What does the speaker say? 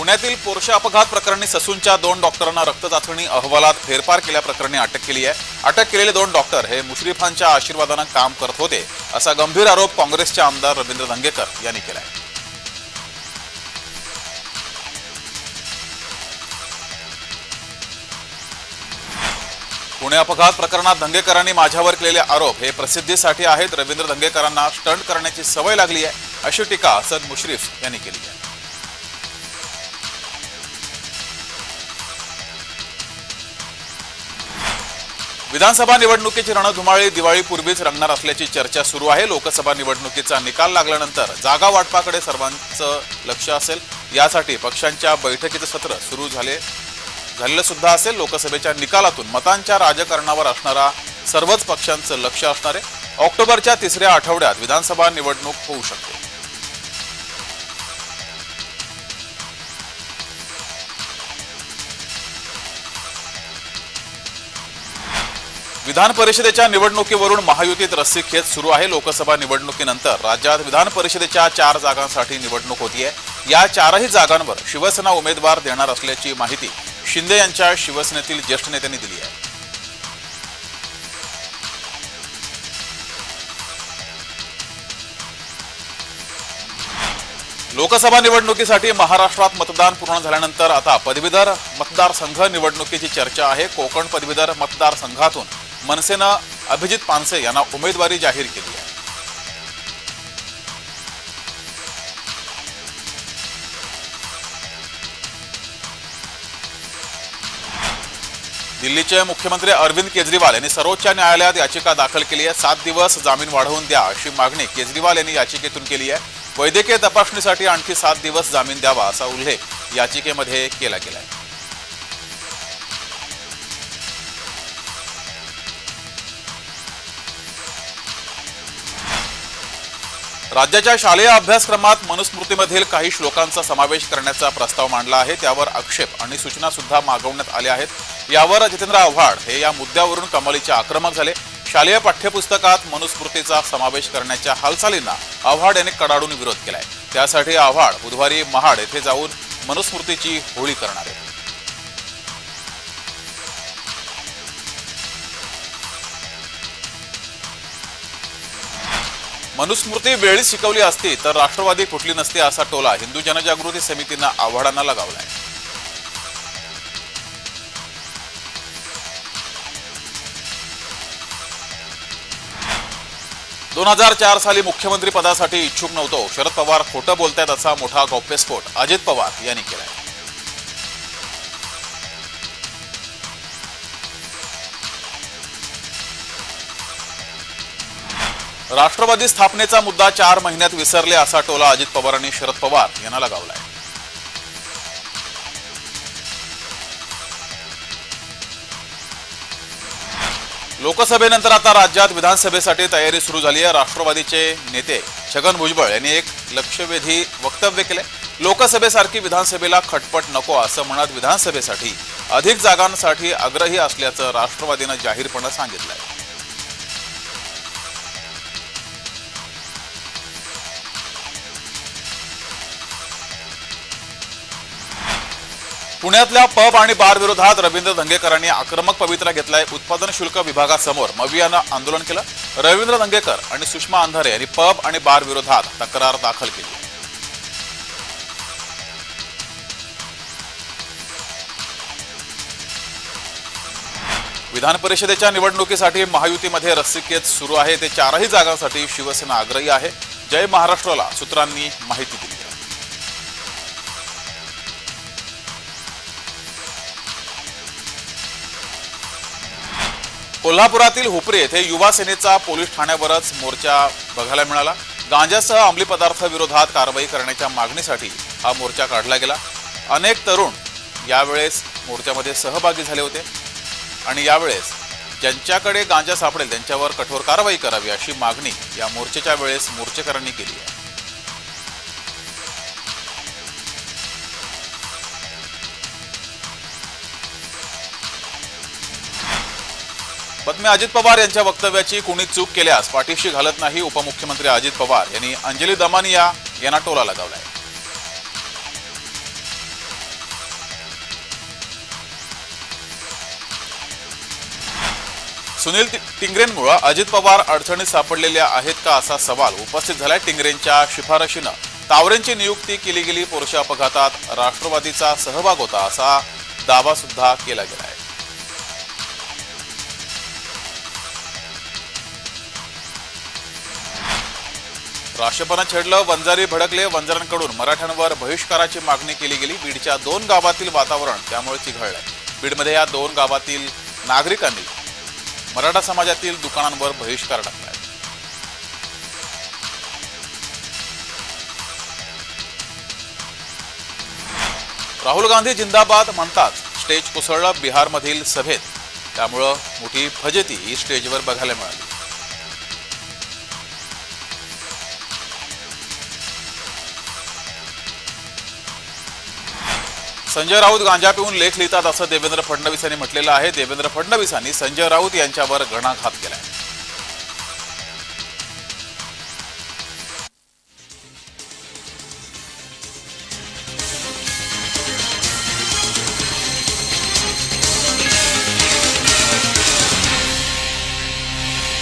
पुण्यातील पोरशा अपघात प्रकरणी ससूनच्या दोन डॉक्टरांना रक्त चाचणी अहवालात फेरफार केल्याप्रकरणी अटक केली आहे. अटक केलेले दोन डॉक्टर हे मुश्रीफांच्या आशीर्वादानं काम करत होते असा गंभीर आरोप काँग्रेसचे आमदार रवींद्र धंगेकर यांनी केला आहे पुणे अपघात प्रकरणात धंगेकरांनी माझ्यावर केलेले आरोप हे प्रसिद्धीसाठी आहेत. रवींद्र धंगेकरांना स्टंट करण्याची सवय लागली आहे अशी टीका असद मुश्रीफ यांनी केली आहे. विधानसभा निवडणुकीची रणधुमाळी दिवाळीपूर्वीच रंगणार असल्याची चर्चा सुरू आहे. लोकसभा निवडणुकीचा निकाल लागल्यानंतर जागा वाटपाकडे सर्वांचं लक्ष असेल. यासाठी पक्षांच्या बैठकीचं सत्र सुरू झाले झालेलं सुद्धा असेल. लोकसभेच्या निकालातून मतांच्या राजकारणावर असणारा सर्वच पक्षांचं लक्ष असणार आहे. ऑक्टोबरच्या तिसऱ्या आठवड्यात विधानसभा निवडणूक होऊ शकते. विधान परिषदेच्या निवडणुकीवरून महायुतीत रस्सीखेच सुरू आहे. लोकसभा निवडणुकीनंतर राज्यात विधान परिषदेच्या चार जागांसाठी निवडणूक होतीये. या चारही जागांवर शिवसेना उमेदवार देणार असल्याची माहिती शिंदे यांच्या शिवसेनेतील ज्येष्ठ नेत्यांनी दिली आहे. लोकसभा निवडणुकीसाठी महाराष्ट्रात मतदान पूर्ण झाल्यानंतर आता पदवीधर मतदारसंघ निवडणुकीची चर्चा आहे. कोकण पदवीधर मतदारसंघातून मनसेनं अभिजित पानसे यांना उमेदवारी जाहीर केली आहे. दिल्लीचे मुख्यमंत्री अरविंद केजरीवाल यांनी सर्वोच्च न्यायालयात याचिका दाखल केली आहे. सात दिवस जामीन वाढवून द्या अशी मागणी केजरीवाल यांनी याचिकेतून केली आहे. वैद्यकीय तपासणीसाठी आणखी सात दिवस जामीन द्यावा असा उल्लेख याचिकेमध्ये केला गेला आहे राज्याच्या शालेय अभ्यासक्रमात मनुस्मृतीमधील काही श्लोकांचा समावेश करण्याचा प्रस्ताव मांडला आहे. त्यावर आक्षेप आणि सूचना सुद्धा मागवण्यात आल्या आहेत. यावर जितेंद्र आव्हाड हे या मुद्द्यावरून कमालीचे आक्रमक झाले. शालेय पाठ्यपुस्तकात मनुस्मृतीचा समावेश करण्याच्या हालचालींना आव्हाड यांनी कडाडून विरोध केलाय. त्यासाठी आव्हाड बुधवारी महाड येथे जाऊन मनुस्मृतीची होळी करणार आहे मनुस्मृती वेळीच शिकवली असती तर राष्ट्रवादी फुटली नसती असा टोला हिंदू जनजागृती समितीनं आव्हाडांना लगावलाय दोन हजार चार साली मुख्यमंत्री पदासाठी इच्छुक नव्हतो. शरद पवार खोटं बोलतायत असा मोठा गौप्यस्फोट अजित पवार यांनी केलाय. राष्ट्रवादी स्थापनेचा मुद्दा चार महिन्यात विसरले असा टोला अजित पवारांनी शरद पवार यांना लगावलाय. लोकसभेनंतर आता राज्यात विधानसभेसाठी तयारी सुरू झाली आहे. राष्ट्रवादीचे नेते छगन भुजबळ यांनी एक लक्षवेधी वक्तव्य केले लोकसभेसारखी विधानसभेला खटपट नको असं म्हणत विधानसभेसाठी अधिक जागांसाठी आग्रही असल्याचं राष्ट्रवादीनं जाहीरपणे सांगितलंय. पुण्यातल्या पब आणि बार विरोधात रवींद्र धंगेकरांनी आक्रमक पवित्रा घेतलाय उत्पादन शुल्क विभागासमोर. मवियानं आंदोलन केलं. रवींद्र धंगेकर आणि सुषमा अंधारे यांनी पब आणि बार विरोधात तक्रार दाखल केली. विधान परिषदेच्या निवडणुकीसाठी महायुतीमध्ये रस्सीखेच सुरू आहे. ते चारही जागांसाठी शिवसेना आग्रही आहे. जय महाराष्ट्राला सूत्रांनी माहिती दिली. कोल्हापुरातील हुपरी येथे युवा सेनेचा पोलीस ठाण्यावरच मोर्चा बघायला मिळाला. गांजासह अंमली पदार्थ विरोधात कारवाई करण्याच्या मागणीसाठी हा मोर्चा काढला गेला. अनेक तरुण यावेळेस मोर्चामध्ये सहभागी झाले होते आणि यावेळेस ज्यांच्याकडे गांजा सापडेल त्यांच्यावर कठोर कारवाई करावी अशी मागणी या मोर्चेच्या वेळेस मोर्चेकरांनी केली आहे. बातमी अजित पवार यांच्या वक्तव्याची कुणी चूक केल्यास पाठीशी घालत नाही उपमुख्यमंत्री अजित पवार. यांनी अंजली दमानिया यांना टोला लगावलाय. सुनील टिंगरेंमुळे अजित पवार अडचणीत सापडलेल्या आहेत का असा सवाल उपस्थित झालाय टिंगरेंच्या शिफारशीनं. तावरेंची नियुक्ती केली गेली पुरुष अपघातात राष्ट्रवादीचा सहभाग होता असा दावा सुद्धा केला गेला आहे छेडलं वंजारी भडकले वंजारांकडून मराठ्यांवर बहिष्काराची मागणी केली गेली. बीडच्या दोन गावातील वातावरण त्यामुळे चिघळलं. बीडमध्ये या दोन गावातील नागरिकांनी मराठा समाजातील दुकानांवर बहिष्कार टाकला. राहुल गांधी जिंदाबाद म्हणतात स्टेज कोसळलं बिहारमधील सभेत. त्यामुळं मोठी फजेती ही स्टेजवर बघायला मिळाली. संजय राऊत गांजा पिऊन लेख लिहितात असं देवेंद्र फडणवीस यांनी म्हटलेलं आहे. देवेंद्र फडणवीसांनी संजय राऊत यांच्यावर घणाघात केलाय.